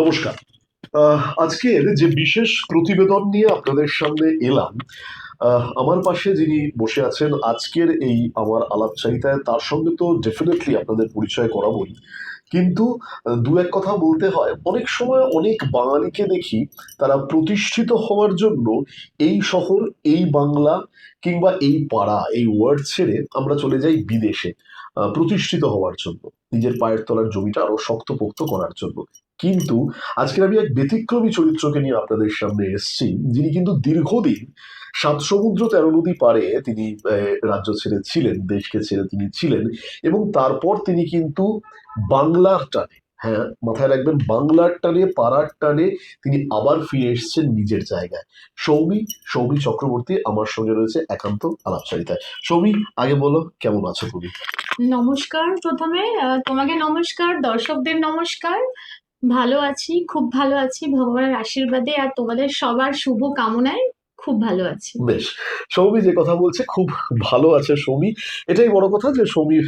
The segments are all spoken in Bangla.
নমস্কার। আজকের যে বিশেষ প্রতিবেদন নিয়ে আপনাদের সামনে এলাম আমার পাশে যিনি বসে আছেন আজকের এই আমার আলাপচারিতায়, তার সঙ্গে তো ডেফিনেটলি আপনাদের পরিচয় করাবই। কিন্তু দু এক কথা বলতে হয়, অনেক সময় অনেক বাঙালিকে দেখি তারা প্রতিষ্ঠিত হওয়ার জন্য এই শহর, এই বাংলা কিংবা এই পাড়া, এই ওয়ার্ড ছেড়ে আমরা চলে যাই বিদেশে প্রতিষ্ঠিত হওয়ার জন্য, নিজের পায়ের তলার জমিটা আরও শক্তপোক্ত করার জন্য। কিন্তু আজকে আমি এক ব্যতিক্রমী চরিত্রকে নিয়ে আপনাদের সামনে এসেছি, যিনি কিন্তু দীর্ঘদিন সাত সমুদ্র তেরো নদী পারে তিনি রাজ্য ছেড়ে ছিলেন, দেশকে ছেড়ে তিনি ছিলেন এবং তারপর তিনি কিন্তু বাংলার টানে হ্যাঁ মাথায় রাখবেন বাংলার টানে, পাড়ার টানে তিনি আবার ফিরে এসেছেন নিজের জায়গায়। সৌমি সৌমি চক্রবর্তী আমার সঙ্গে রয়েছে একান্ত আলাপচারিতায়। সৌমি, আগে বলো, কেমন আছো তুমি? নমস্কার প্রথমে তোমাকে নমস্কার, দর্শকদের নমস্কার। ভালো আছি, খুব ভালো আছি। ভগবানের আশীর্বাদে আর তোমাদের সবার শুভ কামনায় খুব ভালো আছি। বেশ। সৌমি যে কথা বলছে, খুব ভালো আছে সৌমি। এটাই বড় কথা যে সৌমির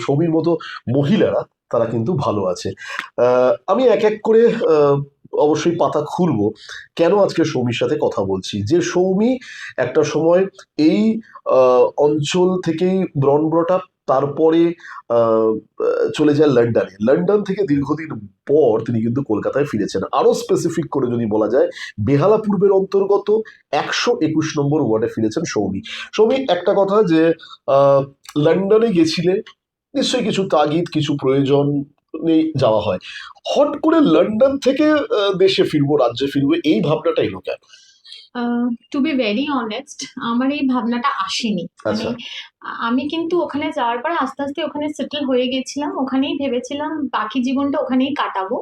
সৌমির মতো মহিলারা, তারা কিন্তু ভালো আছে। আমি এক এক করে অবশ্যই পাতা খুলবো। কেন আজকে সৌমির সাথে কথা বলছি? যে সৌমি একটা সময় এই অঞ্চল থেকেই ব্রন ব্রটা তারপরে চলে যায় লন্ডনে। লন্ডন থেকে দীর্ঘদিন পর তিনি কিন্তু কলকাতায় ফিরেছেন। আরও স্পেসিফিক করে যদি বলা যায়, বেহালা পূর্বের অন্তর্গত একশো একুশ নম্বর ওয়ার্ডে ফিরেছেন সৌমি। সৌমি, একটা কথা যে লন্ডনে গেছিলে, নিশ্চয়ই কিছু তাগিদ, কিছু প্রয়োজন যাওয়া হয়। হট করে লন্ডন থেকে দেশে ফিরবো, রাজ্যে ফিরবো, এই ভাবনাটাই কেন? টু বি ভেরি অনেস্ট আমার এই ভাবনাটা আসেনি। মানে আচ্ছা। আমি কিন্তু ওখানে যাওয়ার পর আস্তে আস্তে ওখানে সেটেল হয়ে গেছিলাম ওখানেই ভেবেছিলাম বাকি জীবনটা ওখানেই কাটাবো।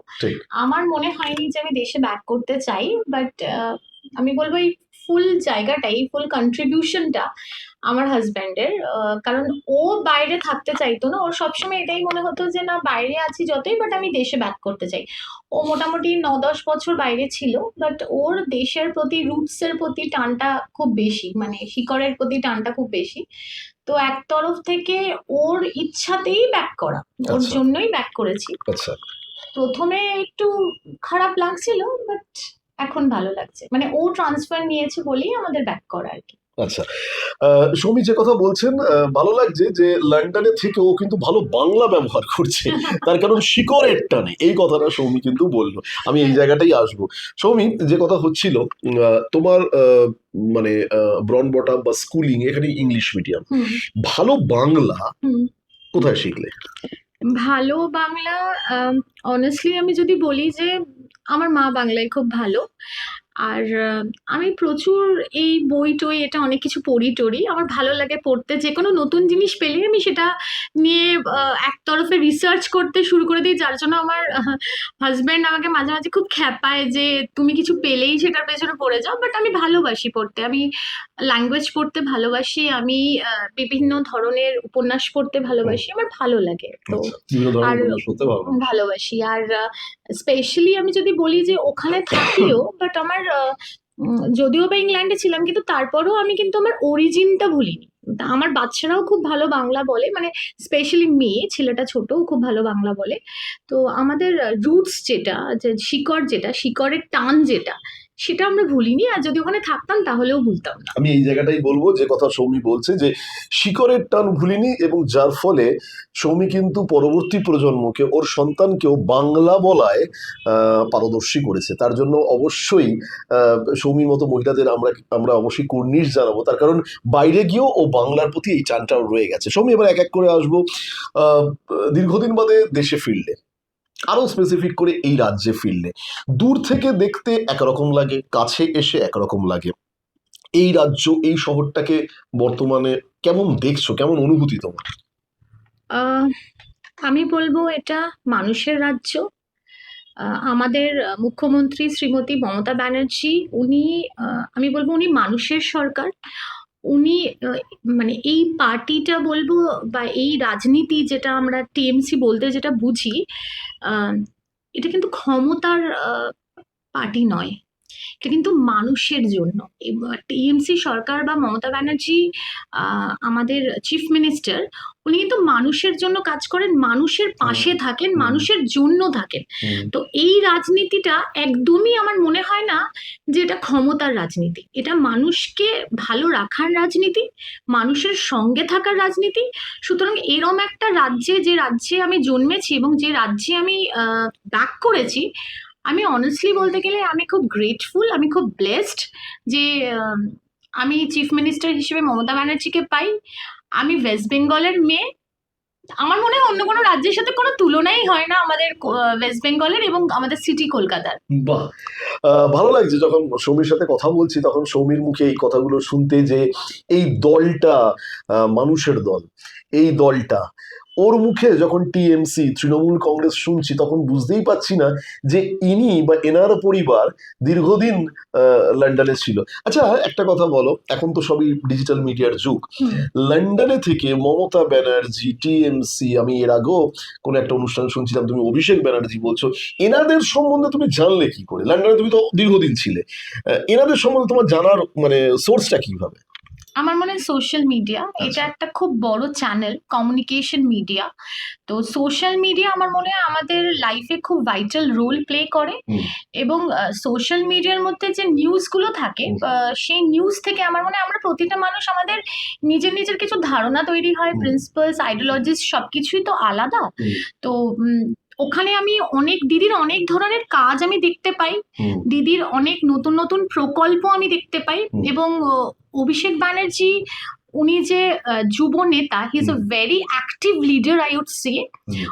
আমার মনে হয়নি যে আমি দেশে ব্যাক করতে চাই বাট আমি বলব এই ফুল জায়গাটাই ফুল কন্ট্রিবিউশনটা আমার হাজব্যান্ডের কারণ ও বাইরে থাকতে চাইতো না। ওর সবসময় এটাই মনে হতো যে না বাইরে আছি যতই বাট আমি দেশে ব্যাক করতে চাই। ও মোটামুটি ন দশ বছর বাইরে ছিল বাট ওর দেশের প্রতি রুটসের প্রতি টানটা খুব বেশি মানে শিকড়ের প্রতি টানটা খুব বেশি। তো এক তরফ থেকে ওর ইচ্ছাতেই ব্যাক করা ওর আচ্ছা। জন্যই ব্যাক করেছি। আচ্ছা। প্রথমে একটু খারাপ লাগছিল বাট এখন ভালো লাগছে। মানে ও ট্রান্সফার নিয়েছে বলেই আমাদের ব্যাক করা আর কি। আচ্ছা। সৌমি যে কথা বলছেন ভালো লাগছে যে লন্ডনে থেকে ও কিন্তু ভালো বাংলা ব্যবহার করছে। তার কারণ শিকড়ের টানে। এই কথাটা সৌমি কিন্তু বলল। আমি এই জায়গাটাই আসব। সৌমি যে কথা হচ্ছিল তোমার আহ, মানে ব্রন বটা বা স্কুলিং এখানে ইংলিশ মিডিয়াম ভালো বাংলা কোথায় শিখলে? ভালো বাংলা অনেস্টলি আমি যদি বলি যে আমার মা বাংলায় খুব ভালো। আর আমি প্রচুর এই বই টই এটা অনেক কিছু পড়ি টড়ি আমার ভালো লাগে পড়তে। যে কোনো নতুন জিনিস পেলে আমি সেটা নিয়ে আহ, এক তরফে রিসার্চ করতে শুরু করে দিই। যার জন্য আমার হাজব্যান্ড আমাকে মাঝে মাঝে খুব খ্যাপায় যে তুমি কিছু পেলেই সেটার পেছনে পড়ে যাও। বাট আমি ভালোবাসি পড়তে। আমি ল্যাঙ্গুয়েজ পড়তে ভালোবাসি। আমি বিভিন্ন ধরনের উপন্যাস পড়তে ভালোবাসি। আমার ভালো লাগে। তো আচ্ছা, আর- ভালোবাসি। আর স্পেশালি আমি যদি বলি যে ওখানে থাকিও বাট আমার যদিও বা ইংল্যান্ডে ছিলাম, কিন্তু তারপরেও আমি কিন্তু আমার অরিজিনটা ভুলিনি। আমার বাচ্চারাও খুব ভালো বাংলা বলে মানে স্পেশালি মেয়ে ছেলেটা ছোট খুব ভালো বাংলা বলে। তো আমাদের রুটস যেটা, যে শিকড় যেটা, শিকড়ের টান যেটা সেটা আমরা ভুলিনি আর যদি ওখানে থাকতাম তাহলেও ভুলতাম না। আমি এই জায়গাটাই বলব যে কথা সৌমি বলছে যে শিকরের টান ভুলিনি এবং যার ফলে সৌমি কিন্তু পরবর্তী প্রজন্মকে, ওর সন্তানকেও বাংলা বলায় পারদর্শী করেছে। তার জন্য অবশ্যই সৌমির মতো মহিলাদের আমরা আমরা অবশ্যই কুর্নিশ জানাব। তার কারণ বাইরে গিয়েও ও বাংলার প্রতি এই চানটাও রয়ে গেছে। সৌমি, এবার এক এক করে আসব। দীর্ঘদিন বাদে দেশে ফিরলে। আরও স্পেসিফিক করে এই রাজ্যে ফিরলে। দূর থেকে দেখতে একরকম লাগে, কাছে এসে একরকম লাগে। এই রাজ্য, এই শহরটাকে বর্তমানে কেমন দেখছ? কেমন অনুভূতি তোমার? আমি বলব এটা মানুষের রাজ্য। আমাদের মুখ্যমন্ত্রী শ্রীমতী মমতা ব্যানার্জি, উনি আমি বলব উনি মানুষের সরকার। উনি মানে এই পার্টিটা বলব বা এই রাজনীতি যেটা আমরা টিএমসি বলতে যেটা বুঝি এটা কিন্তু ক্ষমতার পার্টি নয়। কিন্তু মানুষের জন্য। টিএমসি সরকার বা মমতা ব্যানার্জি আমাদের চিফ মিনিস্টার উনি কিন্তু মানুষের জন্য কাজ করেন মানুষের পাশে থাকেন মানুষের জন্য থাকেন। তো এই রাজনীতিটা একদমই আমার মনে হয় না যে এটা ক্ষমতার রাজনীতি। এটা মানুষকে ভালো রাখার রাজনীতি মানুষের সঙ্গে থাকার রাজনীতি। সুতরাং এরম একটা রাজ্যে যে রাজ্যে আমি জন্মেছি এবং যে রাজ্যে আমি ব্যাক করেছি আমি অনেস্টলি বলতে গেলে আমি খুব গ্রেটফুল আমি খুব ব্লেসড যে আমি চিফ মিনিস্টার হিসেবে মমতা ব্যানার্জিকে পাই। আমি ওয়েস্ট বেঙ্গলের মেয়ে। আমার মনে হয় অন্য কোনো রাজ্যের সাথে কোনো তুলনাই হয় না আমাদের ওয়েস্ট বেঙ্গলের এবং আমাদের সিটি কলকাতার। বাহ! ভালো লাগছে যখন সৌমির সাথে কথা বলছি, তখন সৌমির মুখে এই কথাগুলো শুনতে যে, এই দলটা মানুষের দল, এই দলটা ওর মুখে যখন টিএমসি তৃণমূল কংগ্রেস শুনছি তখন বুঝতেই পারছি না যে ইনি বা এনার পরিবার দীর্ঘদিন লন্ডনে ছিল। আচ্ছা একটা কথা বলো এখন তো সবই ডিজিটাল মিডিয়ার যুগ। লন্ডনে থেকে মমতা ব্যানার্জি টিএমসি আমি এর আগেও কোনো একটা অনুষ্ঠান শুনছিলাম তুমি অভিষেক ব্যানার্জি বলছো এনাদের সম্বন্ধে তুমি জানলে কি করে? লন্ডনে তুমি তো দীর্ঘদিন ছিলে। এনাদের সম্বন্ধে তোমার জানার মানে সোর্সটা কীভাবে? আমার মনে হয় সোশ্যাল মিডিয়া এটা একটা খুব বড় চ্যানেল কমিউনিকেশন মিডিয়া তো সোশ্যাল মিডিয়া আমার মনে হয় আমাদের লাইফে খুব ভাইটাল রোল প্লে করে এবং সোশ্যাল মিডিয়ার মধ্যে যে নিউজগুলো থাকে সেই নিউজ থেকে আমার মনে হয় আমরা প্রতিটা মানুষ আমাদের নিজের নিজের কিছু ধারণা তৈরি হয় প্রিন্সিপালস আইডিওলজিস সব কিছুই তো আলাদা। তো ওখানে আমি অনেক দিদির অনেক ধরনের কাজ আমি দেখতে পাই। দিদির অনেক নতুন নতুন প্রকল্প আমি দেখতে পাই এবং অভিষেক ব্যানার্জি উনি যে যুব নেতা he is a very active leader I would say.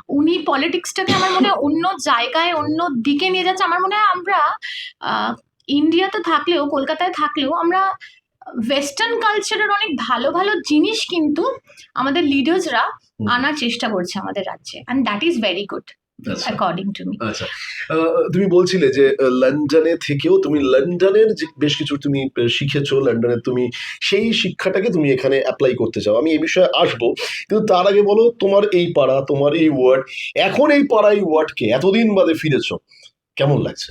উনি পলিটিক্সটাকে আমার মনে হয় অন্য জায়গায় অন্য দিকে নিয়ে যাচ্ছে। আমার মনে হয় আমরা ইন্ডিয়াতে থাকলেও কলকাতায় থাকলেও আমরা ওয়েস্টার্ন কালচারের অনেক ভালো ভালো জিনিস কিন্তু আমাদের লিডার্সরা আনার চেষ্টা করছে আমাদের রাজ্যে। And that is very good according to me আচ্ছা। তুমি বলছিলে যে লন্ডনে থেকেও তুমি লন্ডনের যে বেশ কিছু তুমি শিখেছো লন্ডনে তুমি সেই শিক্ষাটাকে তুমি এখানে অ্যাপ্লাই করতে চাও। আমি এই বিষয়ে আসব। কিন্তু তার আগে বলো তোমার এই পাড়া তোমার এই ওয়ার্ড এখন এই পাড়া এই ওয়ার্ডকে এতদিন বাদে ফিরেছো কেমন লাগছে?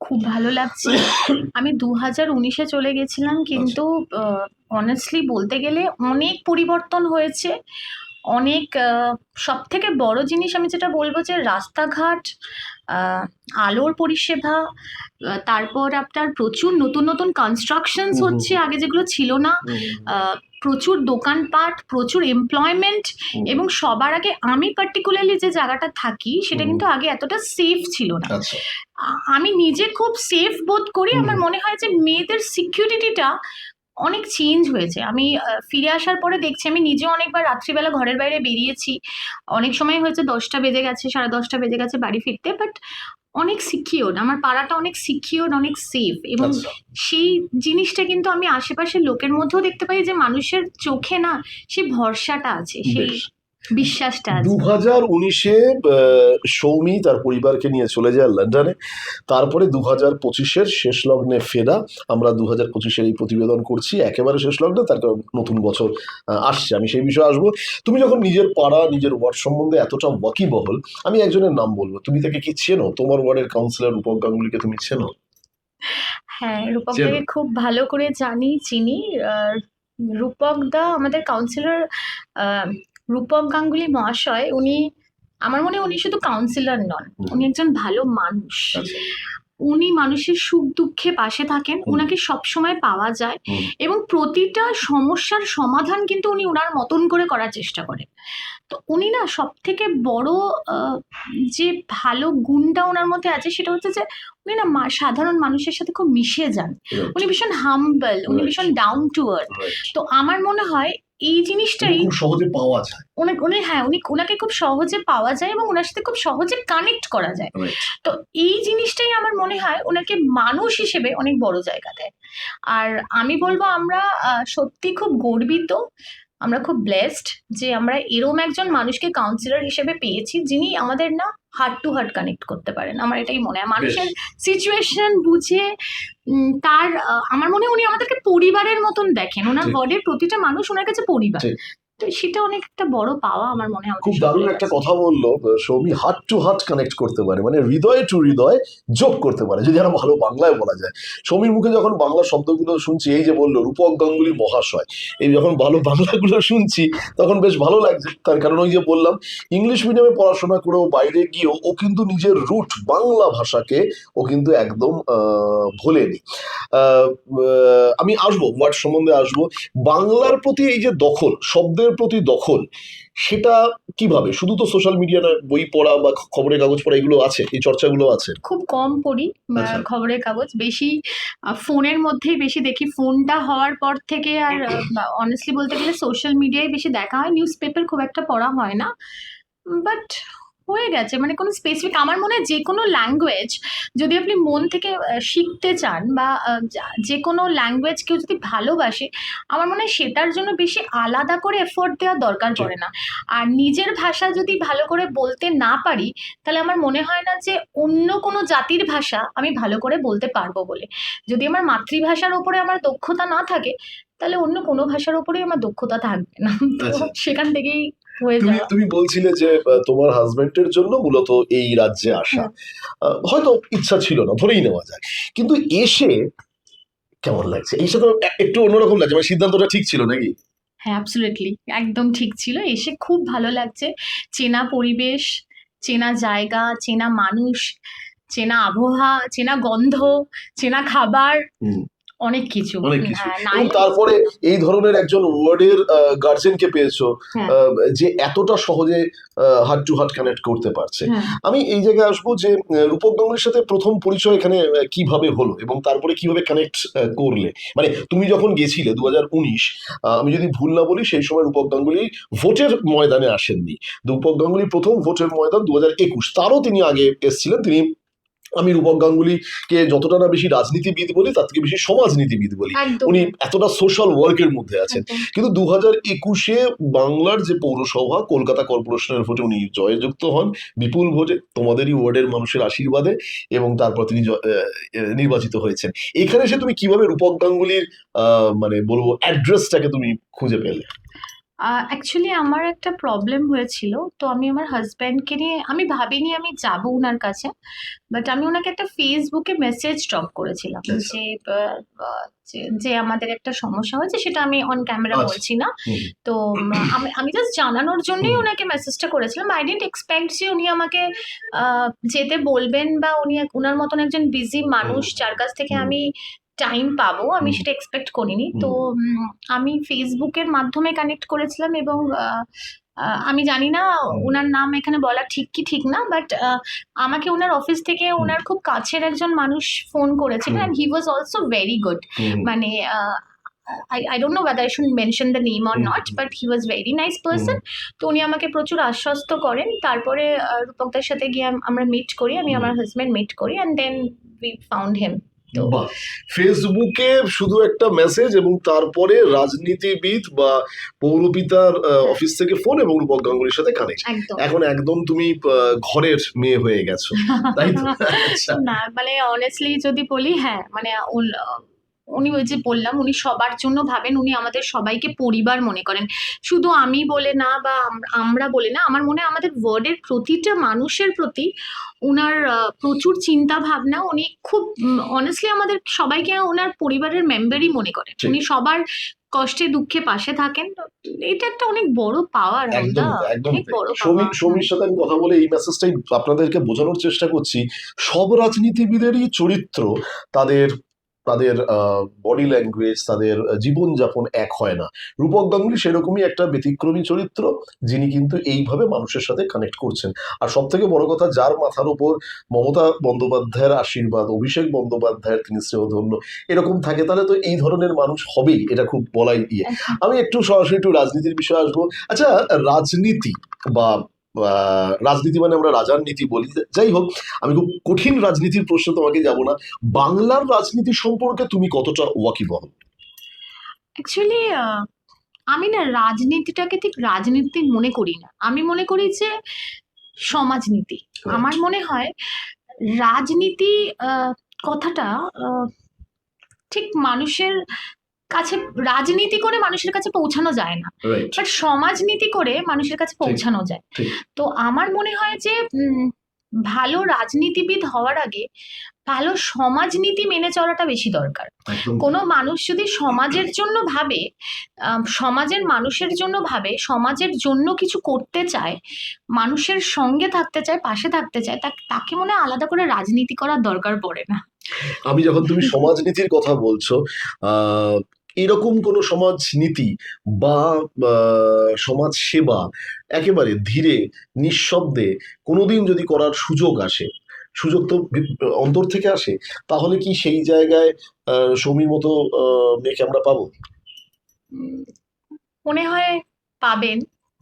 খুব ভালো লাগছে। আমি দু হাজার উনিশে চলে গেছিলাম কিন্তু অনেস্টলি বলতে গেলে অনেক পরিবর্তন হয়েছে। অনেক সব থেকে বড় জিনিস আমি যেটা বলব যে রাস্তাঘাট আলোর পরিষেবা তারপর আপনার প্রচুর নতুন নতুন কনস্ট্রাকশনস হচ্ছে আগে যেগুলো ছিল না। প্রচুর দোকানপাট প্রচুর এমপ্লয়মেন্ট এবং সবার আগে আমি পার্টিকুলারলি যে জায়গাটা থাকি সেটা কিন্তু আগে এতটা সেফ ছিল না। আচ্ছা। আমি নিজে খুব সেফ বোধ করি। আমার মনে হয় যে মেয়েদের সিকিউরিটিটা অনেক চেঞ্জ হয়েছে। আমি ফিরে আসার পরে দেখছি আমি নিজেও অনেকবার রাত্রিবেলা ঘরের বাইরে বেরিয়েছি। অনেক সময় হয়েছে দশটা বেজে গেছে সাড়ে দশটা বেজে গেছে বাড়ি ফিরতে বাট অনেক সিকিওর আমার পাড়াটা অনেক সিকিওর অনেক সেফ এবং আচ্ছা। সেই জিনিসটা কিন্তু আমি আশেপাশের লোকের মধ্যেও দেখতে পাই যে মানুষের চোখে না সেই ভরসাটা আছে সেই বিশ্বাসটা দু হাজার উনিশে সৌমি তার পরিবারকে নিয়ে চলে যায় লন্ডনে। তারপরে দু হাজার পঁচিশের শেষ লগ্নে ফেরা। আমরা দু হাজার পঁচিশের এই প্রতিবেদন করছি। একেবারে শেষ লগ্নে তার কারণ নতুন বছর আসছে। আমি সেই বিষয়ে আসব। তুমি যখন নিজের পাড়া নিজের ওয়ার্ড সম্বন্ধে এতটা ওয়াকিবহল আমি একজনের নাম বলব। তুমি তাকে কি চেনো? তোমার ওয়ার্ডের কাউন্সিলর রূপক গাঙ্গুলিকে তুমি চেনো? হ্যাঁ রূপক চেনো? দাকে খুব ভালো করে জানি চিনি। আর রূপক দা আমাদের কাউন্সিলর রূপক গাঙ্গুলি মহাশয় উনি আমার মনে হয় উনি শুধু কাউন্সিলর নন উনি একজন ভালো মানুষ। আচ্ছা। উনি মানুষের সুখ দুঃখে পাশে থাকেন। ওনাকে সবসময় পাওয়া যায় এবং প্রতিটা সমস্যার সমাধান কিন্তু উনি ওনার মতন করে করার চেষ্টা করেন। তো উনি না সব থেকে বড় যে ভালো গুণটা ওনার মধ্যে আছে সেটা হচ্ছে যে উনি না সাধারণ মানুষের সাথে খুব মিশে যান। উনি ভীষণ হাম্বল উনি ভীষণ ডাউন টু আর্থ তো আমার মনে হয় এই জিনিসটাই খুব সহজে পাওয়া যায়। উনি উনি হ্যাঁ উনি ওনাকে খুব সহজে পাওয়া যায় এবং ওনার সাথে খুব সহজে কানেক্ট করা যায়। তো এই জিনিসটাই আমার মনে হয় ওনাকে মানুষ হিসেবে অনেক বড় জায়গা দেয়। আর আমি বলব আমরা সত্যি খুব গর্বিত আমরা খুব ব্লেসড যে আমরা এরম একজন মানুষকে কাউন্সিলর হিসেবে পেয়েছি যিনি আমাদের না হার্ট টু হার্ট কানেক্ট করতে পারেন। আমার এটাই মনে হয়। মানুষের সিচুয়েশন বুঝে উম, তার আমার মনে হয় উনি আমাদেরকে পরিবারের মতন দেখেন। ওনার। ওয়ার্ডের প্রতিটা মানুষ ওনার কাছে পরিবার। তো সেটা অনেক একটা বড় পাওয়া আমার মনে হয় খুব দারুণ একটা কথা বলল সৌমি টু কানেক্ট করতে পারে মানে হৃদয় টু হৃদয় যোগ করতে পারে যদি আরও ভালো বাংলায় বলা যায়। সৌমির মুখে যখন বাংলা শব্দগুলো শুনছি এই যে বলল রূপক গাঙ্গুলি মহাশয় এই যখন ভালো বাংলাগুলো শুনছি তখন বেশ ভালো লাগছে। তার কারণ ওই যে বললাম ইংলিশ মিডিয়ামে পড়াশোনা করেও বাইরে গিয়েও ও কিন্তু নিজের রুট বাংলা ভাষাকে ও কিন্তু একদম আহ, ভোলেনি। আমি আসব ওয়ার্ড সম্বন্ধে আসব। বাংলার প্রতি এই যে দখল শব্দের প্রতি দখল সেটা কীভাবে? শুধু তো সোশ্যাল মিডিয়া নয় বই পড়া বা খবরের কাগজ পড়া এগুলো আছে এই চর্চাগুলো আছে? খুব কম পড়ি আচ্ছা। খবরের কাগজ। বেশি ফোনের মধ্যেই বেশি দেখি। ফোনটা হওয়ার পর থেকে আর অনেস্টলি বলতে গেলে সোশ্যাল মিডিয়ায় বেশি দেখা হয়। নিউজ পেপার খুব একটা পড়া হয় না। বাট হয়ে গেছে মানে কোনো স্পেসিফিক আমার মনে হয় যে কোনো ল্যাঙ্গুয়েজ যদি আপনি মন থেকে শিখতে চান বা যে কোনো ল্যাঙ্গুয়েজ কেউ যদি ভালোবাসে আমার মনে হয় সেটার জন্য বেশি আলাদা করে এফোর্ট দেওয়ার দরকার পড়ে না। আর নিজের ভাষা যদি ভালো করে বলতে না পারি তাহলে আমার মনে হয় না যে অন্য কোনো জাতির ভাষা আমি ভালো করে বলতে পারব বলে। যদি আমার মাতৃভাষার ওপরে আমার দক্ষতা না থাকে তাহলে অন্য কোনো ভাষার ওপরেই আমার দক্ষতা থাকবে না। তো আচ্ছা। সেখান থেকেই তুমি তুমি বলছিলে যে তোমার হাজবেন্ডের জন্য মূলত এই রাজ্যে আসা। আহ, হয়তো ইচ্ছা ছিল না ধরেই নেওয়া যায়। কিন্তু এসে কেমন লাগছে? এসে তো একটু অন্যরকম লাগছে মানে সিদ্ধান্তটা ঠিক ছিল নাকি? হ্যাঁ অ্যাবসলিউটলি একদম ঠিক ছিল। এসে খুব ভালো লাগছে। চেনা পরিবেশ চেনা জায়গা চেনা মানুষ চেনা আবহাওয়া চেনা গন্ধ চেনা খাবার। অনেক কিছু। অনেক কিছু। হ্যাঁ, এবং তারপরে এই ধরনের একজন ওয়ার্ডের গার্জেনকে পেয়েছ হ্যাঁ। যে এতটা সহজে হার্ট টু হার্ট কানেক্ট করতে পারছে। হ্যাঁ। আমি এই জায়গায় আসব যে রূপক গাঙ্গুলির সাথে প্রথম পরিচয় এখানে কীভাবে হলো এবং তারপরে কীভাবে কানেক্ট করলে? মানে তুমি যখন গেছিলে দু হাজার উনিশ আমি যদি ভুল না বলি সেই সময় রূপক গাঙ্গুলি ভোটের ময়দানে আসেননি। রূপক গাঙ্গুলি প্রথম ভোটের ময়দান দু একুশ তারও তিনি আগে এসেছিলেন তিনি আমি রূপক গাঙ্গুলিকে যতটা না বেশি রাজনীতিবিদ বলি তার থেকে বেশি সমাজনীতিবিদ বলি। উনি এতটা সোশ্যাল ওয়ার্কের মধ্যে আছেন। কিন্তু দু হাজার একুশে বাংলার যে পৌরসভা কলকাতা কর্পোরেশনের ভোটে উনি জয়যুক্ত হন। বিপুল ভোটে তোমাদেরই ওয়ার্ডের মানুষের আশীর্বাদে এবং তারপর তিনি নির্বাচিত হয়েছেন। এখানে এসে তুমি কীভাবে রূপক গাঙ্গুলির আহ, মানে বলব অ্যাড্রেসটাকে তুমি খুঁজে পেলে? অ্যাকচুয়ালি আমার একটা প্রবলেম হয়েছিল। তো আমি আমার হাজব্যান্ডকে নিয়ে আমি ভাবিনি আমি যাব ওনার কাছে বাট আমি ওনাকে একটা ফেসবুকে মেসেজ ড্রপ করেছিলাম আচ্ছা। যে যে- আমাদের একটা সমস্যা হয়েছে সেটা আমি অন ক্যামেরা আচ্ছা। বলছি না। তো আমি আমি জাস্ট জানানোর জন্যই ওনাকে মেসেজটা করেছিলাম। আই ডেন্ট এক্সপেক্ট যে উনি আমাকে যেতে বলবেন বা উনি ওনার মতন একজন বিজি মানুষ যার কাছ থেকে আমি টাইম পাবো আমি সেটা এক্সপেক্ট করিনি। তো আমি ফেসবুকের মাধ্যমে কানেক্ট করেছিলাম এবং আমি জানি না ওনার নাম এখানে বলা ঠিক কি ঠিক না বাট আমাকে ওনার অফিস থেকে ওনার খুব কাছের একজন মানুষ ফোন করেছিলেন and he was also very good মানে I I don't know whether I should mention the name or hmm, not hmm. but he was very nice person. তো উনি আমাকে প্রচুর আশ্বস্ত করেন। তারপরে রূপকদার সাথে গিয়ে আম- আমরা মিট করি আমি। আমার হাজব্যান্ড মিট করি and then we found him ফেসবুকে শুধু একটা মেসেজ এবং তারপরে রাজনীতিবিদ বা পৌরপিতার অফিস থেকে ফোন এবং রূপক গাঙ্গুলির সাথে কানেক্ট এখন একদম তুমি ঘরের মেয়ে হয়ে গেছো। তাই তো? না মানে অনেস্টলি যদি বলি হ্যাঁ মানে উন- ওই যে বললাম উনি সবার জন্য ভাবেন উনি আমাদের সবাইকে পরিবার মনে করেন। শুধু আমি বলে না বা আম- আমরা বলে না আমার মনে হয় আমাদের ওয়ার্ডের প্রতিটা মানুষের প্রতি ওনার প্রচুর চিন্তা ভাবনা উনি খুব অনেস্টলি আমাদের সবাইকে ওনার পরিবারের মেম্বারই মনে করেন। উনি সবার কষ্টে দুঃখে পাশে থাকেন। এটা একটা অনেক বড় পাওয়ার একদম সমীর সমীর সাথে আমি কথা বলে এই মেসেজটাই আপনাদেরকে বোঝানোর চেষ্টা করছি। সব রাজনীতিবিদেরই চরিত্র তাদের তাদের বডি ল্যাঙ্গুয়েজ তাদের জীবনযাপন এক হয় না। রূপক গাঙ্গুলি সেরকমই একটা ব্যতিক্রমী চরিত্র যিনি কিন্তু এইভাবে মানুষের সাথে কানেক্ট করছেন। আর সব থেকে বড় কথা যার মাথার উপর মমতা বন্দ্যোপাধ্যায়ের আশীর্বাদ অভিষেক বন্দ্যোপাধ্যায়ের তিনি শ্রেয়ধন্য এরকম থাকে তাহলে তো এই ধরনের মানুষ হবেই এটা খুব বলাই ইয়ে। আমি একটু সরাসরি একটু রাজনীতির বিষয়ে আসব। আচ্ছা রাজনীতি বা রাজনীতি মানে আমরা রাজার নীতি বলি। যাই হোক আমি খুব কঠিন রাজনীতির প্রশ্ন তোমাকে যাব না। বাংলার রাজনীতি সম্পর্কে তুমি কতটা ওয়াকিবহল? অ্যাকচুয়ালি আমি না রাজনীতিটাকে ঠিক রাজনীতি মনে করি না। আমি মনে করি যে সমাজনীতি। আমার মনে হয় রাজনীতি আহ, কথাটা আহ, ঠিক মানুষের কাছে রাজনীতি করে মানুষের কাছে পৌঁছানো যায় না। বাট সমাজনীতি করে মানুষের কাছে পৌঁছানো যায়। তো আমার মনে হয় যে ভালো রাজনীতিবিদ হওয়ার আগে ভালো সমাজনীতি মেনে চলাটা বেশি দরকার। কোনো মানুষ যদি সমাজের জন্য ভাবে সমাজের মানুষের জন্য ভাবে সমাজের জন্য কিছু করতে চায় মানুষের সঙ্গে থাকতে চায় পাশে থাকতে চায় তা- তাকে মনে হয় আলাদা করে রাজনীতি করার দরকার পড়ে না। আমি যখন তুমি সমাজনীতির কথা বলছো আহ, এরকম কোনো সমাজনীতি বা আহ, সমাজ সেবা একেবারে ধীরে নিঃশব্দে কোনোদিন যদি করার সুযোগ আসে সুযোগ তো অন্তর থেকে আসে তাহলে কি সেই জায়গায় সৌমির মতো মেয়েকে আমরা পাবো? মনে হয় পাবেন।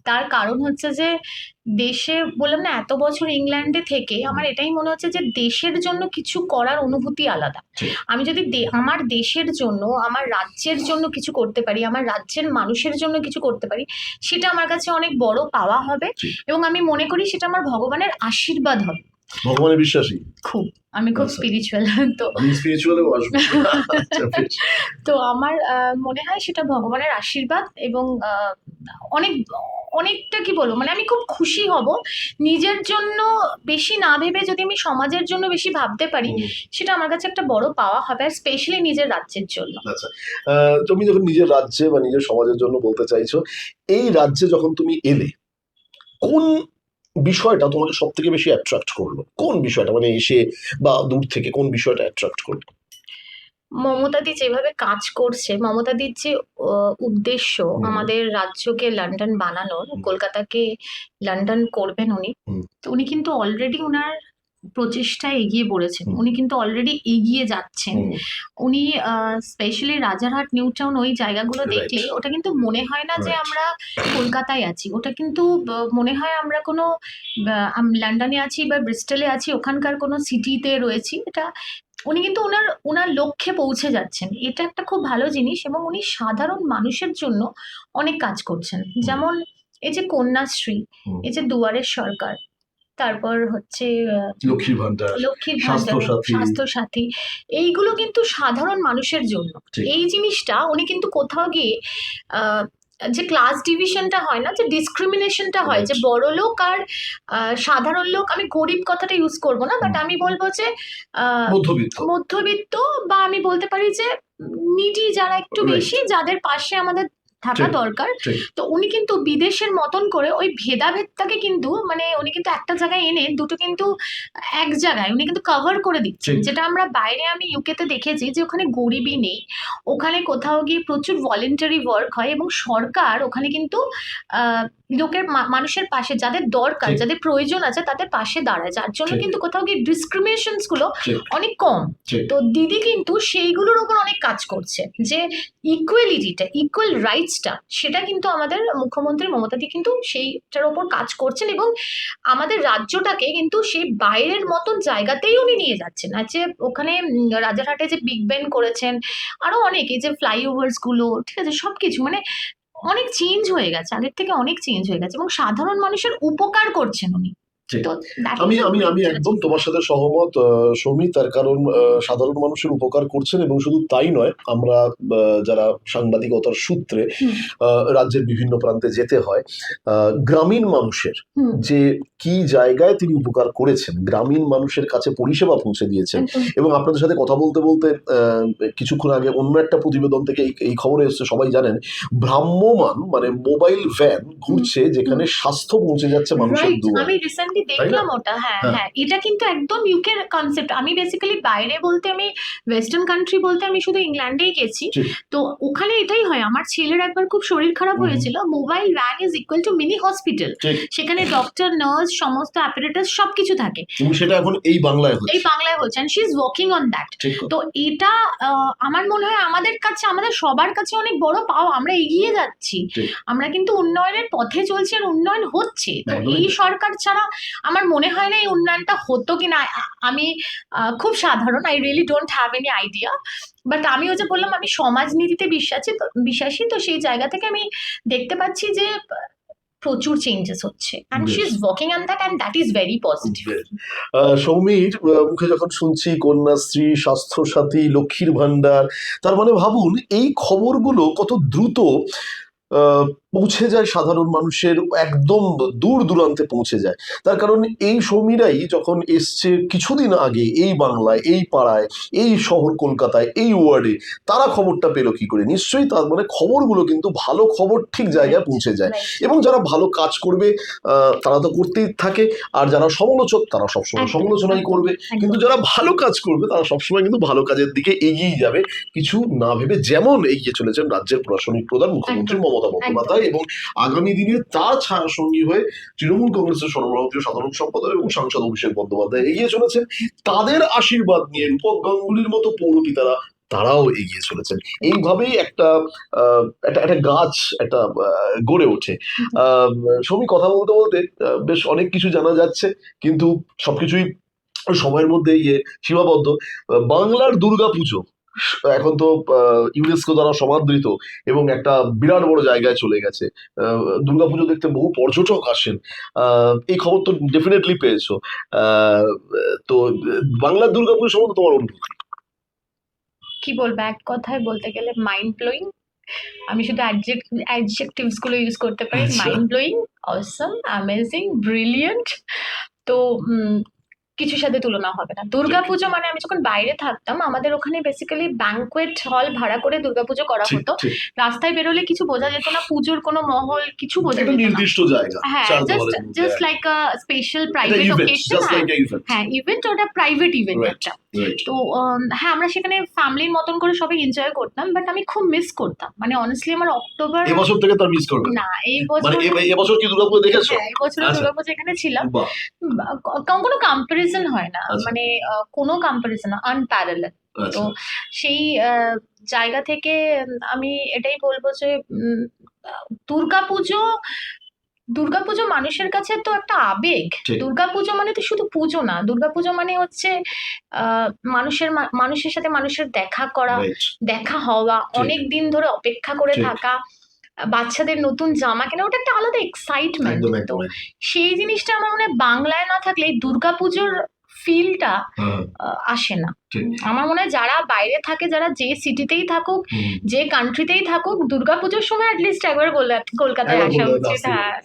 তার কারণ হচ্ছে যে দেশে বললাম না এত বছর ইংল্যান্ডে থেকে আমার এটাই মনে হচ্ছে যে দেশের জন্য কিছু করার অনুভূতি আলাদা। আমি যদি আমার দেশের জন্য আমার রাজ্যের জন্য কিছু করতে পারি আমার রাজ্যের মানুষের জন্য কিছু করতে পারি সেটা আমার কাছে অনেক বড় পাওয়া হবে এবং আমি মনে করি সেটা আমার ভগবানের আশীর্বাদ হবে। ভগবানের বিশ্বাসী? খুব। আমি খুব আচ্ছা। স্পিরিচুয়াল তো স্পিরিচুয়ালেও আসব। আচ্ছা। তো আমার আহ, মনে হয় সেটা ভগবানের আশীর্বাদ এবং আহ, অনেক অনেকটা কি বলব? মানে আমি খুব খুশি হব। নিজের জন্য বেশি না ভেবে যদি আমি সমাজের জন্য বেশি ভাবতে পারি সেটা আমার কাছে একটা বড় পাওয়া হবে আর স্পেশালি নিজের রাজ্যের জন্য। আচ্ছা। তুমি যখন নিজের রাজ্যে বা নিজের সমাজের জন্য বলতে চাইছো এই রাজ্যে যখন তুমি এলে কোন বিষয়টা তোমাকে সব থেকে বেশি অ্যাট্রাক্ট করল? কোন বিষয়টা? মানে এসে বা দূর থেকে কোন বিষয়টা অ্যাট্রাক্ট করল? মমতাদি যেভাবে কাজ করছে মমতাদির যে উদ্দেশ্য আমাদের রাজ্যকে লন্ডন বানানোর কলকাতাকে লন্ডন করবেন উনি তো উনি কিন্তু অলরেডি ওনার প্রচেষ্টায় এগিয়ে পড়েছেন। উনি কিন্তু অলরেডি এগিয়ে যাচ্ছেন। উনি স্পেশালি রাজারহাট নিউ টাউন ওই জায়গাগুলো. দেখলে ওটা কিন্তু মনে হয় না যে আমরা কলকাতায় আছি। ওটা কিন্তু মনে হয় আমরা কোনো লন্ডনে আছি বা ব্রিস্টলে আছি ওখানকার কোনো সিটিতে রয়েছি। এটা উনি কিন্তু ওনার ওনার লক্ষ্যে পৌঁছে যাচ্ছেন। এটা একটা খুব ভালো জিনিস এবং উনি সাধারণ মানুষের জন্য অনেক কাজ করছেন। যেমন এই যে কন্যাশ্রী এই যে দুয়ারের সরকার তারপর হচ্ছে লক্ষ্মীর ভান্ডার লক্ষ্মীর স্বাস্থ্য সাথী। স্বাস্থ্য সাথী এইগুলো কিন্তু সাধারণ মানুষের জন্য। এই জিনিসটা উনি কিন্তু কোথাও গিয়ে আহ, যে ক্লাস ডিভিশনটা হয় না যে ডিসক্রিমিনেশনটা হয় যে. বড় লোক আর আহ, সাধারণ লোক আমি গরিব কথাটা ইউজ করব না বাট আমি বলব যে আহ, মধ্যবিত্ত। মধ্যবিত্ত বা আমি বলতে পারি যে নিডি যারা একটু বেশি যাদের পাশে আমাদের থাকা দরকার। তো উনি কিন্তু বিদেশের মতন করে ওই ভেদাভেদটাকে কিন্তু মানে উনি কিন্তু একটা জায়গায় এনে দুটো কিন্তু এক জায়গায় উনি কিন্তু কভার করে দিচ্ছেন। যেটা আমরা বাইরে আমি ইউকেতে দেখেছি যে ওখানে গরিবই নেই। ওখানে কোথাও গিয়ে প্রচুর ভলেন্টারি ওয়ার্ক হয় এবং সরকার ওখানে কিন্তু লোকের মানুষের পাশে যাদের দরকার যাদের প্রয়োজন আছে তাদের পাশে দাঁড়ায়। যার জন্য কিন্তু কোথাও গিয়ে ডিসক্রিমিনেশনসগুলো অনেক কম। তো দিদি কিন্তু সেইগুলোর উপর অনেক কাজ করছে। যে ইকুয়ালিটিটা ইকুয়াল রাইটসটা সেটা কিন্তু আমাদের মুখ্যমন্ত্রী মমতাদি কিন্তু সেইটার ওপর কাজ করছেন এবং আমাদের রাজ্যটাকে কিন্তু সেই বাইরের মতন জায়গাতেই উনি নিয়ে যাচ্ছেন। আর যে ওখানে রাজারহাটে যে বিগ বেন করেছেন, আরও অনেক, এই যে ফ্লাইওভার্সগুলো, ঠিক আছে সব কিছু মানে অনেক চেঞ্জ হয়ে গেছে, আগের থেকে অনেক চেঞ্জ হয়ে গেছে এবং সাধারণ মানুষের উপকার করছেন উনি। আমি আমি আমি একদম তোমার সাথে সহমত সৌমি তার কারণ সাধারণ মানুষের উপকার করছেন এবং শুধু তাই নয় আমরা যারা সাংবাদিকতার সূত্রে রাজ্যের বিভিন্ন প্রান্তে যেতে হয় গ্রামীণ মানুষের যে কি জায়গায় তিনি উপকার করেছেন গ্রামীণ মানুষের কাছে পরিষেবা পৌঁছে দিয়েছেন এবং আপনাদের সাথে কথা বলতে বলতে আহ, কিছুক্ষণ আগে অন্য একটা প্রতিবেদন থেকে এই খবরে এসছে সবাই জানেন ভ্রাম্যমান মানে মোবাইল ভ্যান ঘুরছে যেখানে স্বাস্থ্য পৌঁছে যাচ্ছে মানুষের দুয়ারে। দেখলাম ওটা হ্যাঁ হ্যাঁ। হ্যাঁ। এটা কিন্তু একদম ইউকের কনসেপ্ট আমি বেসিক্যালি বাইরে বলতে আমি ওয়েস্টার্ন কান্ট্রি বলতে আমি শুধু ইংল্যান্ডেই গেছি। তো ওখানে এটাই হয় আমার ছেলের একবার খুব শরীর খারাপ হয়েছিল mobile van is equal to mini hospital সেখানে ডক্টর নার্স সমস্ত অ্যাপারেটাস সবকিছু থাকে। সেটা এখন এই বাংলায় হচ্ছে। এই বাংলায় হচ্ছে she is working on that তো এটা আমার মনে হয় আমাদের কাছে আমাদের সবার কাছে অনেক বড় পাও আমরা এগিয়ে যাচ্ছি। আমরা কিন্তু উন্নয়নের পথে চলছি আর উন্নয়ন হচ্ছে। তো এই সরকার ছাড়া আমার মনে হয় না এই উন্নয়নটা হতো কিনা। আ- আমি খুব সাধারণ I really don't have any idea but আমি ওই যে বললাম আমি সমাজনীতিতে বিশ্বাসী তো বিশ্বাসী তো সেই জায়গা থেকে আমি দেখতে পাচ্ছি যে প্রচুর চেঞ্জেস হচ্ছে। And. She is working on that and that is very positive Soumir মুখে যখন শুনছি কন্যাশ্রী স্বাস্থ্যসাথী লক্ষ্মীর ভান্ডার তার মানে ভাবুন এই খবরগুলো কত দ্রুত পৌঁছে যায় সাধারণ মানুষের একদম দূর দূরান্তে পৌঁছে যায়। তার কারণ এই সৌমিরাই যখন এসছে কিছুদিন আগে এই বাংলায় এই পাড়ায় এই শহর কলকাতায় এই ওয়ার্ডে তারা খবরটা পেল কি করে? নিশ্চয়ই তার মানে খবরগুলো কিন্তু ভালো খবর ঠিক জায়গায় পৌঁছে যায়। এবং যারা ভালো কাজ করবে আহ, তারা তো করতেই থাকে। আর যারা সমালোচক তারা সবসময় সমালোচনাই করবে। কিন্তু যারা ভালো কাজ করবে তারা সবসময় কিন্তু ভালো কাজের দিকে এগিয়ে যাবে। কিছু না ভেবে যেমন এগিয়ে চলেছেন রাজ্যের প্রশাসনিক প্রধান মুখ্যমন্ত্রী একদম, মমতা বন্দ্যোপাধ্যায় এবং আগামী দিনে তার ছায়া সঙ্গী হয়ে তৃণমূল কংগ্রেসের সর্বভারতীয় সাধারণ সম্পাদক এবং সাংসদ অভিষেক বন্দ্যোপাধ্যায় এগিয়ে চলেছেন। তাদের আশীর্বাদ নিয়ে রূপক গাঙ্গুলির মতো পৌরপিতারা তারাও এগিয়ে চলেছেন। এইভাবেই একটা আহ, একটা একটা গাছ একটা গড়ে ওঠে। আহ, সৌমি কথা বলতে বলতে বেশ অনেক কিছু জানা যাচ্ছে কিন্তু সবকিছুই সময়ের মধ্যে ইয়ে সীমাবদ্ধ। বাংলার দুর্গা পুজো এখন তো ইউনেস্কো দ্বারা সমাদৃত এবং একটা বিরাট বড় জায়গায় চলে গেছে। দুর্গাপুজো দেখতে বহু পর্যটক আসেন। এই খবর তো ডেফিনেটলি পেয়েছ। তো বাংলার দুর্গাপুজো সম্বন্ধে তোমার অনুভূতি কি? বলব এক কথায় বলতে গেলে মাইন্ড ব্লোয়িং আমি শুধু অ্যাডজেক্টিভসগুলো ইউজ করতে পারি। Mind blowing awesome amazing brilliant তো কিছুর সাথে তুলনা হবে না। দুর্গাপুজো মানে আমি যখন বাইরে থাকতাম আমাদের ওখানে বেসিক্যালি ব্যাংকোয়েট হল ভাড়া করে দুর্গাপুজো করা হতো। রাস্তায় বেরোলে কিছু বোঝা যেত না পুজোর কোনো মহল কিছু বোঝা যেত না। নির্দিষ্ট জায়গা হ্যাঁ just just like a special private occasion just like event হ্যাঁ। ইভেন্ট ওটা প্রাইভেট ইভেন্ট. একটা। তো হ্যাঁ আমরা সেখানে ফ্যামিলির মতন করে সবাই এনজয় করতাম বাট আমি খুব মিস করতাম। মানে অনেস্টলি আমার অক্টোবর এবছর থেকে তার মিস করবে না। এই মানে বছর এবছর কি দুর্গাপুজো দেখেছ? হ্যাঁ এই বছর আচ্ছা। দুর্গাপুজো এখানে ছিলাম। কোনো কম্পারিজন হয় না। আচ্ছা। মানে কোনো কম্পারিজন আনপ্যারাল আচ্ছা। তো সেই জায়গা থেকে আমি এটাই বলব যে দুর্গাপুজো দুর্গাপুজো মানুষের কাছে তো একটা আবেগ। দুর্গাপুজো মানে তো শুধু পুজো না। দুর্গাপুজো মানে হচ্ছে আহ, মানুষের মানুষের সাথে মানুষের দেখা করা দেখা হওয়া অনেক দিন ধরে অপেক্ষা করে থাকা বাচ্চাদের নতুন জামা কেনা ওটা একটা আলাদা এক্সাইটমেন্ট তো। সেই জিনিসটা আমার মনে হয় বাংলায় না থাকলে দুর্গাপুজোর ফিলটা হ্যাঁ। আসে না। আমার মনে হয় যারা বাইরে থাকে যারা যে সিটিতেই থাকুক যে কান্ট্রিতেই থাকুক দুর্গাপুজোর সময় অ্যাটলিস্ট একবার বলে- কলকাতায় আসা উচিত হ্যাঁ।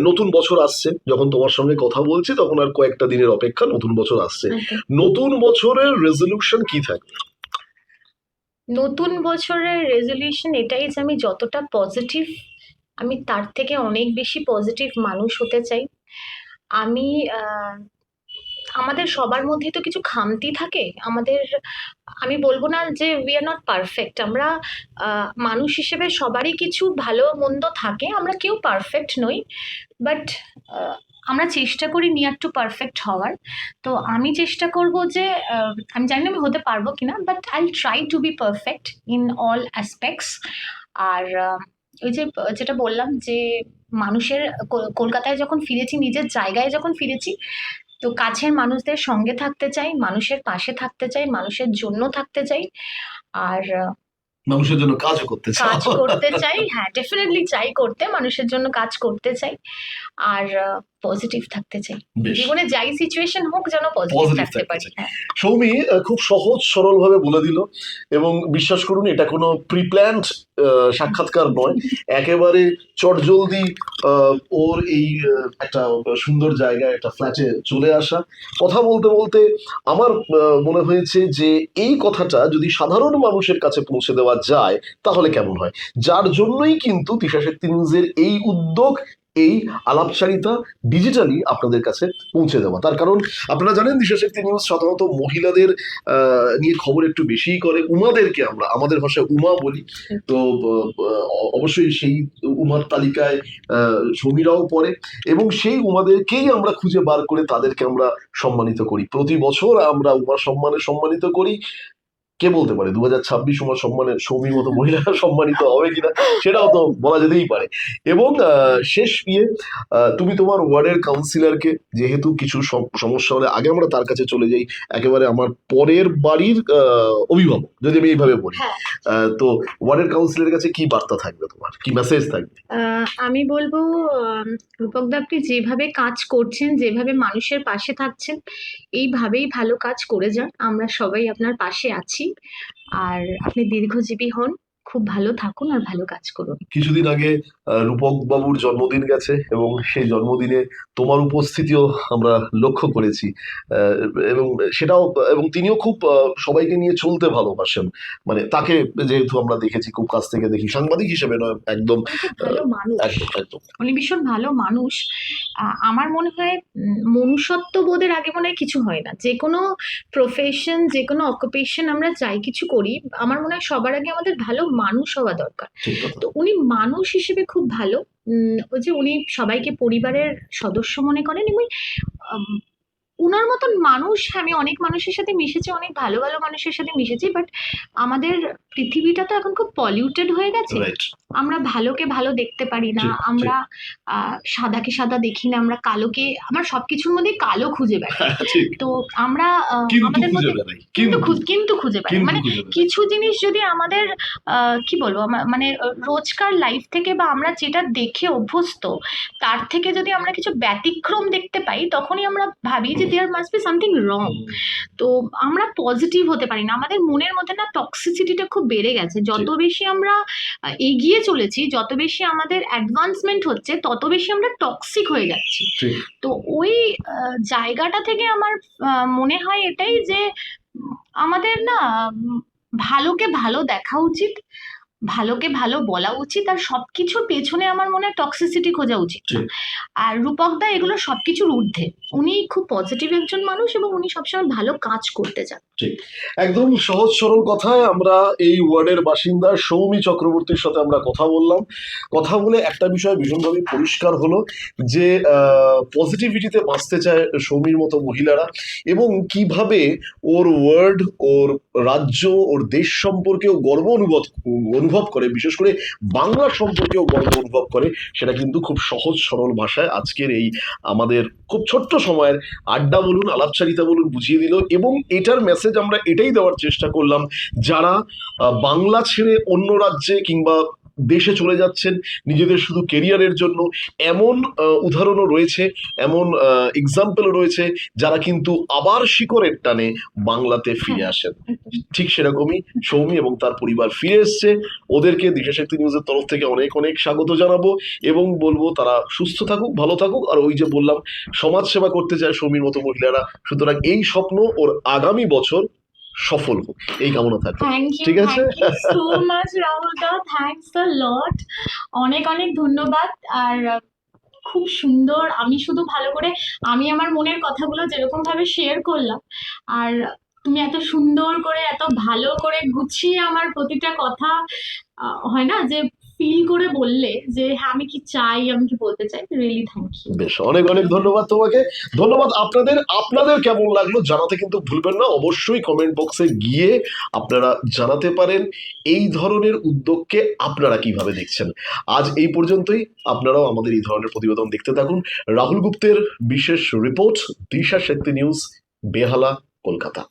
নতুন বছর আসছে যখন তোমার সঙ্গে কথা বলছি তখন আর কয়েকটা দিনের অপেক্ষা নতুন বছর আসছে। নতুন বছরের রেজলিউশন কি থাকবে? নতুন বছরের রেজলিউশন এটাই যে আমি যতটা পজিটিভ আমি তার থেকে অনেক বেশি পজিটিভ মানুষ হতে চাই। আমি আমাদের সবার মধ্যে তো কিছু খামতি থাকে। আমাদের, আমি বলব না যে উই আর নট পারফেক্ট আমরা মানুষ হিসেবে সবারই কিছু ভালো মন্দ থাকে, আমরা কেউ পারফেক্ট নই। বাট আমরা চেষ্টা করি নিয়ার টু পারফেক্ট হওয়ার। তো আমি চেষ্টা করব যে আমি জানি না আমি হতে পারব কিনা but I try to be perfect in all aspects আর ওই যে, যেটা বললাম যে, মানুষের কলকাতায় যখন ফিরেছি, নিজের জায়গায় যখন ফিরেছি, তো কাছের মানুষদের সঙ্গে থাকতে চাই, মানুষের পাশে থাকতে চাই, মানুষের জন্য থাকতে চাই। আর মানুষের জন্য কাজও করতে কাজ করতে চাই হ্যাঁ ডেফিনেটলি চাই করতে মানুষের জন্য কাজ করতে চাই আর পজিটিভ থাকতে চাই। জীবনে যাই সিচুয়েশন হোক যেন পজিটিভ থাকতে থাকতে পারি হ্যাঁ। সৌমি খুব সহজ সরল ভাবে বলে দিল এবং বিশ্বাস করুন এটা কোনো প্রিপ্ল্যান্ড সাক্ষাৎকার নয়। একেবারে চটজলদি জলদি ওর এই একটা সুন্দর জায়গায়, একটা ফ্ল্যাটে চলে আসা। কথা বলতে বলতে আমার মনে হয়েছে যে এই কথাটা যদি সাধারণ মানুষের কাছে পৌঁছে দেওয়া যায়, তাহলে কেমন হয়? যার জন্যই কিন্তু তিশা নিউজের এই উদ্যোগ এই আলাপচারিতা ডিজিটালি আপনাদের কাছে পৌঁছে দেওয়া। তার কারণ আপনারা জানেন দিশা শক্তি নিউজ সাধারণত মহিলাদের নিয়ে খবর একটু বেশিই করে। উমাদেরকে আমরা, আমাদের ভাষায় উমা বলি। তো অবশ্যই সেই উমার তালিকায় সমীরাও পড়ে এবং সেই উমাদেরকেই আমরা খুঁজে বার করে তাদেরকে আমরা সম্মানিত করি। প্রতি বছর আমরা উমা সম্মানে সম্মানিত করি। কে বলতে পারে? দু হাজার ছাব্বিশ সময় সম্মানের সৌমির মতো মহিলা সম্মানিত হবে কিনা সেটাও তো বলা যেতেই পারে। এবং শেষ আহ, তুমি তোমার ওয়ার্ডের কাউন্সিলরকে যেহেতু কিছু সমস্যা হলে আগে আমরা তার কাছে চলে যাই। একেবারে আমার পরের বাড়ির অভিভাবক যদি আমি এইভাবে বলি। হ্যাঁ। তো ওয়ার্ডের কাউন্সিলরের কাছে কি বার্তা থাকবে তোমার? কি মেসেজ থাকবে? আহ, আমি বলব রূপক দা আপনি যেভাবে কাজ করছেন যেভাবে মানুষের পাশে থাকছেন এইভাবেই ভালো কাজ করে যান। আমরা সবাই আপনার পাশে আছি। আর আপনি দীর্ঘজীবী হন। খুব ভালো থাকুন আর ভালো কাজ করুন। কিছুদিন আগে রূপক বাবুর জন্মদিন গেছে এবং সেই জন্মদিনে তোমার উপস্থিতিও আমরা লক্ষ্য করেছি। এবং সেটাও এবং তিনিও খুব সবাইকে নিয়ে চলতে ভালোবাসেন। মানে তাকে যেহেতু আমরা দেখেছি খুব কাছ থেকে দেখি সাংবাদিক হিসেবে নয় একদম উনি ভীষণ ভালো মানুষ। আমার মনে হয় মনুষ্যত্ব বোধের আগে মনে হয় কিছু হয় না। যে কোনো প্রফেশন যে কোনো অকুপেশন আমরা যাই কিছু করি আমার মনে হয় সবার আগে আমাদের ভালো মানুষ হওয়া দরকার। তো উনি মানুষ হিসেবে খুব ভালো। উম, ওই যে উনি সবাইকে পরিবারের সদস্য মনে করেন এবং উনার মতন মানুষ হ্যাঁ, আমি অনেক মানুষের সাথে মিশেছি অনেক ভালো ভালো মানুষের সাথে মিশেছি বাট আমাদের পৃথিবীটা তো এখন খুব পলিউটেড হয়ে গেছে। আমরা ভালোকে ভালো দেখতে পারি না। আমরা সাদাকে সাদা দেখি না আমরা কালোকে আমরা সবকিছুর মধ্যে কালো খুঁজে বেড়াই। তো আমরা আমাদের মধ্যে কিন্তু কিন্তু খুঁজে বেড়াই। মানে কিছু জিনিস যদি আমাদের আহ, কি বলব মানে রোজকার লাইফ থেকে বা আমরা যেটা দেখে অভ্যস্ত তার থেকে যদি আমরা কিছু ব্যতিক্রম দেখতে পাই তখনই আমরা ভাবি যে there must be something wrong তো আমরা পজিটিভ হতে পারি না। আমাদের মনের মধ্যে না টক্সিসিটিটা খুব বেড়ে গেছে। যত বেশি আমরা এগিয়ে চলেছি যত বেশি আমাদের অ্যাডভান্সমেন্ট হচ্ছে তত বেশি আমরা টক্সিক হয়ে যাচ্ছি। তো ওই জায়গাটা থেকে আমার মনে হয় এটাই যে আমাদের না ভালোকে ভালো দেখা উচিত। ভালোকে ভালো বলা উচিত আর সবকিছুর পেছনে আমার মনে হয় টক্সিসিটি খোঁজা উচিত। আর রূপক দা এগুলো সবকিছুর ঊর্ধ্বে। উনি খুব পজিটিভ একজন মানুষ এবং উনি সবসময় ভালো কাজ করতে চান। একদম সহজ সরল কথায় আমরা এই ওয়ার্ডের বাসিন্দা সৌমি চক্রবর্তীর সাথে আমরা কথা বললাম। কথা বলে একটা বিষয় ভীষণভাবে পরিষ্কার হলো যে পজিটিভিটিতে বাঁচতে চায় সৌমির মতো মহিলারা এবং কীভাবে ওর ওয়ার্ড ওর রাজ্য ওর দেশ সম্পর্কেও গর্ব অনুভব অনুভব করে, বিশেষ করে বাংলা সম্পর্কেও গর্ব অনুভব করে, সেটা কিন্তু খুব সহজ, সরল ভাষায় আজকের এই আমাদের খুব ছোট্ট সময়ের আড্ডা বলুন, আলাপচারিতা বলুন, বুঝিয়ে দিল এবং এটার মেসেজ আমরা এটাই দেওয়ার চেষ্টা করলাম, যারা বাংলা ছেড়ে অন্য রাজ্যে কিংবা দেশে চলে যাচ্ছেন নিজেদের শুধু কেরিয়ারের জন্য। এমন উদাহরণও রয়েছে এমন এক্সাম্পলও রয়েছে যারা কিন্তু আবার শিকড়ের টানে বাংলাতে ফিরে আসেন। ঠিক সেরকমই সৌমি এবং তার পরিবার ফিরে এসছে। ওদেরকে দিশাশক্তি নিউজের তরফ থেকে অনেক অনেক স্বাগত জানাব এবং বলব তারা সুস্থ থাকুক ভালো থাকুক। আর ওই যে বললাম সমাজ সেবা করতে চায় সৌমির মতো মহিলারা। সুতরাং এই স্বপ্ন ওর আগামী বছর সফল হোক। এই কামনা থাকে থ্যাংক ইউ ঠিক আছে? So much Rahul the thanks a lot অনেক অনেক ধন্যবাদ। আর খুব সুন্দর। আমি শুধু ভালো করে আমি আমার মনের কথাগুলো যেরকম ভাবে শেয়ার করলাম আর তুমি এত সুন্দর করে এত ভালো করে গুছিয়ে আমার প্রতিটা কথা হয় না? যে ফিল করে বললে যে হ্যাঁ আমি কি চাই, আমি কি বলতে চাই? রিয়েলি থ্যাংক ইউ বেশ, অনেক অনেক ধন্যবাদ তোমাকে। ধন্যবাদ আপনাদের। আপনাদের কেমন লাগল জানাতে কিন্তু ভুলবেন না। অবশ্যই কমেন্ট বক্সে গিয়ে আপনারা জানাতে পারেন এই ধরনের উদ্যোগকে আপনারা কীভাবে দেখছেন। আজ এই পর্যন্তই। আপনারাও আমাদের এই ধরনের প্রতিবেদন দেখতে থাকুন। রাহুল গুপ্তের বিশেষ রিপোর্ট দিশা শক্তি নিউজ বেহালা, কলকাতা।